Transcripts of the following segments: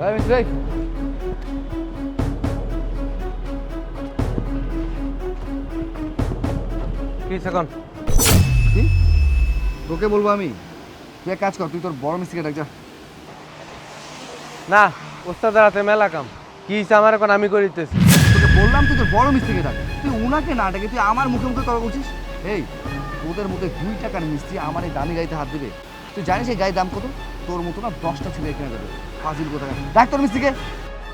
ভাই মিস্ত্রি ভাই কি এখন কি? তোকে বলব আমি? তুই এক কাজ কর তুই তোর বড় মিস্ত্রিকে ডাক যা। না ওস্তাদের হাতে মেলা কাম। কি হিসা আমার এখন আমি করিতেছি? তোকে বললাম তুই তোর বড় মিস্ত্রিকে ডাক তুই উনাকে না ডাকে তুই আমার মুখে মুখে কথা বলছিস এই তোদের মধ্যে দুই টাকার মিস্ত্রি আমার এই দামি গাড়িতে হাত দেবে। তুই জানিস এই গাড়ির দাম কত? তোর মতো না দশটা ছেলে এখানে যাবে। ফাজিল কোথায় ডাক তোর মিস্ত্রিকে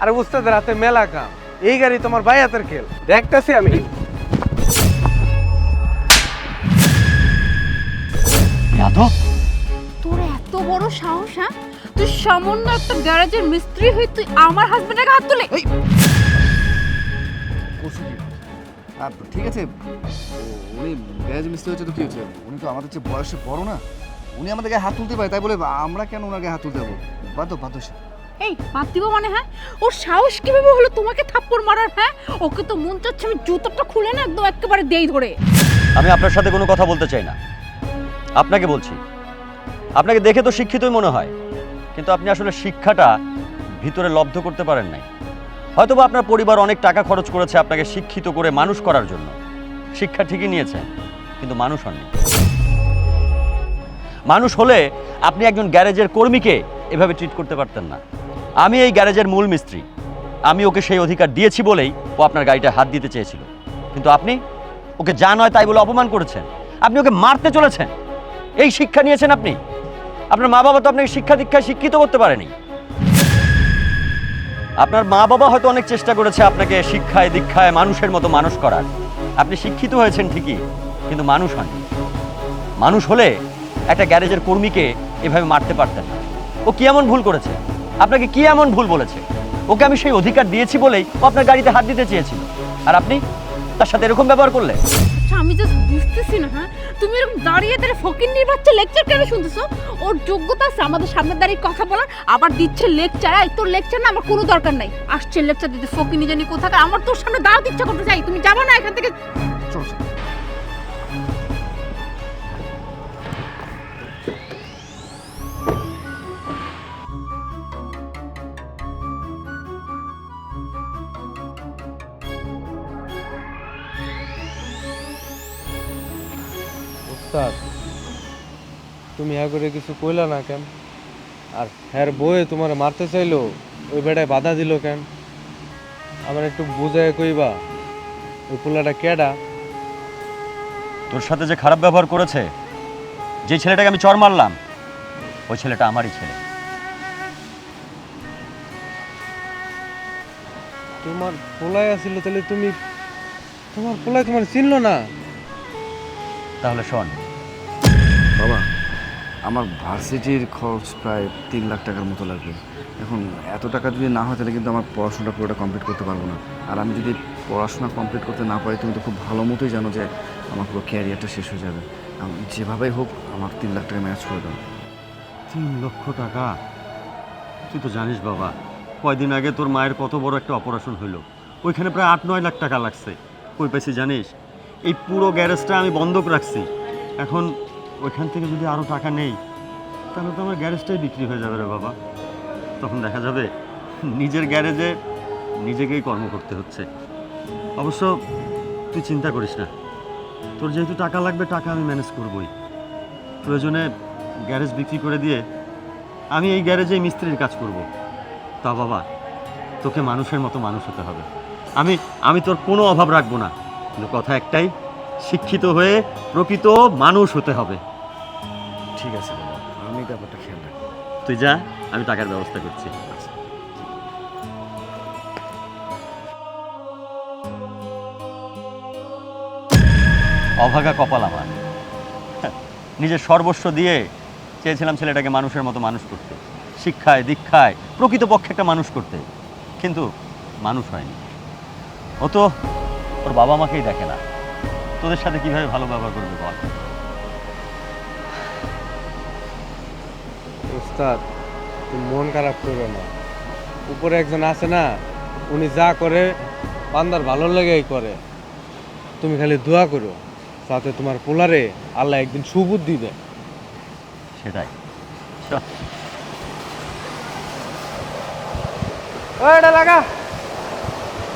আরে ওস্তাদের হাতে মেলা কাম। এই গাড়ি তোমার ভাই হাতের খেল। দেখতেছি আমি। যাদব। তোর এত বড় সাহস হ্যাঁ? তুই সামান্য একটা গ্যারেজের মিস্ত্রি হয়ে তুই আমার হাজবেন্ডের হাত তুলে? ঠিক আছে উনি গ্যারেজ মিস্ত্রি হচ্ছে তো কি হচ্ছে উনি তো আমাদের চেয়ে বয়সে বড় না? উনি আমাদের গায়ে হাত তুলতে পারে তাই বলে আমরা কেন ওনার গায়ে হাত তুলতে যাব বাধ্য সে। এই বাদ দিব মানে হ্যাঁ? ওর সাহস কীভাবে হলো তোমাকে থাপ্পড় মারার হ্যাঁ? ওকে তো মন চাচ্ছে আমি জুতোটা খুলে না একদম একেবারে দেই ধরে। আমি আপনার সাথে কোনো কথা বলতে চাই না। আপনাকে বলছি আপনাকে দেখে তো শিক্ষিতই মনে হয় কিন্তু আপনি আসলে শিক্ষাটা ভিতরে লব্ধ করতে পারেন নাই। হয়তোবা আপনার পরিবার অনেক টাকা খরচ করেছে আপনাকে শিক্ষিত করে মানুষ করার জন্য। শিক্ষা ঠিকই নিয়েছেন কিন্তু মানুষ হননি। মানুষ হলে আপনি একজন গ্যারেজের কর্মীকে এভাবে ট্রিট করতে পারতেন না। আমি এই গ্যারেজের মূল মিস্ত্রি। আমি ওকে সেই অধিকার দিয়েছি বলেই ও আপনার গাড়িটা হাত দিতে চেয়েছিল। কিন্তু আপনি ওকে যা নয় তাই বলে অপমান করেছেন। আপনি ওকে মারতে চলেছেন। এই শিক্ষা নিয়েছেন আপনি। আপনার মা বাবা তো আপনাকে শিক্ষা দীক্ষায় শিক্ষিত করতে পারেনি। আপনার মা বাবা হয়তো অনেক চেষ্টা করেছে আপনাকে শিক্ষায়, দীক্ষায় মানুষের মতো মানুষ করার। আপনি শিক্ষিত হয়েছেন ঠিকই, কিন্তু মানুষ হননি। মানুষ হলে একটা গ্যারেজের কর্মীকে এভাবে মারতে পারতেন না। ও কি এমন ভুল করেছে? আপনাকে কি এমন ভুল বলেছে? ওকে আমি সেই অধিকার দিয়েছি বলেই ও আপনার গাড়িতে হাত দিতে চেয়েছিল। আর আপনি তার সাথে এরকম ব্যবহার করলে আচ্ছা আমি জাস্ট বুঝতেছি না হ্যাঁ? তুমি এরকম দাঁড়িয়ে দাঁড়িয়ে ফকির নিয়ে বাচ্চা লেকচার কেন শুনতেছো? ওর যোগ্যতা আছে আমাদের সামনে দাঁড়িয়ে কথা বলার আবার দিচ্ছে লেকচার এই তোর লেকচার না আমার কোনো দরকার নাই। আসছে লেকচার দিতে ফকির নিয়ে জানি কোথাকার আমার তোর সামনে দাঁড়াতে ইচ্ছা করতে চাই তুমি যাবা না এখান থেকে। চল। ওস্তাদ তুমি হ্যাঁ করে কিছু কইলা না কেন? আর হ্যার বয়ে তোমার মারতে চাইলো ওই বেটায় বাধা দিল কেন? আমার একটু বুঝায় কইবা ওই পোলাটা কেডা? তোর সাথে যে খারাপ ব্যবহার করেছে যে ছেলেটাকে আমি চর মারলাম ওই ছেলেটা আমারই ছেলে। তোমার পোলাই আছিল তাহলে তুমি তোমার পোলাই তোমার চিনলো না? তাহলে শোন আমার ভার্সিটির খরচ প্রায় তিন লাখ টাকার মতো লাগবে। এখন এত টাকা যদি না হয়, তাহলে কিন্তু আমার পড়াশোনাটা পুরোটা কমপ্লিট করতে পারব না। আর আমি যদি পড়াশোনা কমপ্লিট করতে না পারি, তুমি তো খুব ভালো মতোই জানো যে আমার পুরো ক্যারিয়ারটা শেষ হয়ে যাবে। যেভাবেই হোক, আমার তিন লাখ টাকা ম্যাচ করে দাও। তিন লক্ষ টাকা? তুই তো জানিস বাবা, কয়দিন আগে তোর মায়ের কত বড় একটা অপারেশন হলো ওইখানে প্রায় আট, নয় লাখ টাকা লাগছে। কই পেয়েছি জানিস? এই পুরো গ্যারেজটা আমি বন্ধক রাখছি। এখন ওইখান থেকে যদি আরও টাকা নেই, তাহলে তো আমার গ্যারেজটাই বিক্রি হয়ে যাবে রে বাবা। তখন দেখা যাবে নিজের গ্যারেজে নিজেকেই কর্ম করতে হচ্ছে। অবশ্য তুই চিন্তা করিস না। তোর যেহেতু টাকা লাগবে, টাকা আমি ম্যানেজ করবই। প্রয়োজনে গ্যারেজ বিক্রি করে দিয়ে আমি এই গ্যারেজে মিস্ত্রির কাজ করব। তা বাবা, তোকে মানুষের মতো মানুষ হতে হবে। আমি আমি তোর কোনো অভাব রাখব না। কিন্তু কথা একটাই শিক্ষিত হয়ে প্রকৃত মানুষ হতে হবে। ঠিক আছে আমি ব্যাপারটা খেয়াল রাখব তুই যা আমি টাকার ব্যবস্থা করছি। অভাগা কপাল আমার। নিজের সর্বস্ব দিয়ে চেয়েছিলাম ছেলেটাকে মানুষের মতো মানুষ করতে। শিক্ষায় দীক্ষায় প্রকৃতপক্ষে একটা মানুষ করতে। কিন্তু মানুষ হয়নি। ও তো ওর বাবা মাকেই দেখে না। তোদের সাথে কীভাবে ভালো ব্যবহার করবে বল? ওস্তাদ তুমি মন খারাপ করো না। উপরে একজন আছে না উনি যা করে বান্দার ভালো লেগেই করে। তুমি খালি দোয়া করো তাতে তোমার পোলারে আল্লাহ একদিন সুবুদ্ধি দেয়। সেটাই। লাগা।